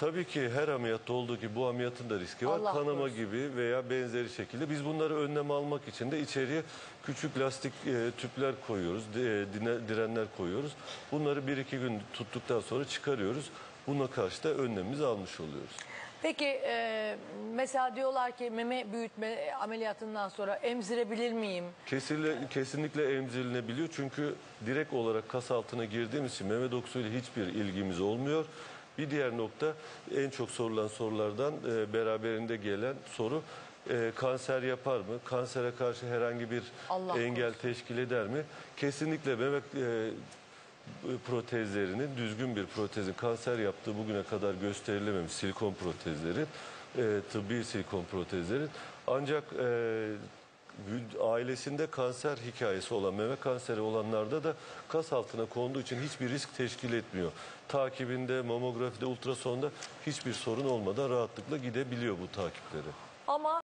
Tabii ki her ameliyatta olduğu gibi bu ameliyatın da riski var. Allah Kanama korusun. gibi veya benzeri şekilde. Biz bunları önlem almak için de içeriye küçük lastik e, tüpler koyuyoruz, e, dine- direnler koyuyoruz. Bunları bir iki gün tuttuktan sonra çıkarıyoruz. Buna karşı da önlemimizi almış oluyoruz. Peki e, mesela diyorlar ki meme büyütme ameliyatından sonra emzirebilir miyim? Kesinlikle, kesinlikle emzirilebiliyor çünkü direkt olarak kas altına girdiğimiz için meme dokusuyla hiçbir ilgimiz olmuyor. Bir diğer nokta en çok sorulan sorulardan e, beraberinde gelen soru e, kanser yapar mı? Kansere karşı herhangi bir Allah engel teşkil eder mi? Kesinlikle meme e, protezlerinin düzgün bir protezin kanser yaptığı bugüne kadar gösterilememiş silikon protezlerin e, tıbbi silikon protezlerin ancak e, ailesinde kanser hikayesi olan meme kanseri olanlarda da kas altına konduğu için hiçbir risk teşkil etmiyor. Takibinde, mamografide, ultrasonda hiçbir sorun olmadan rahatlıkla gidebiliyor bu takipleri. Ama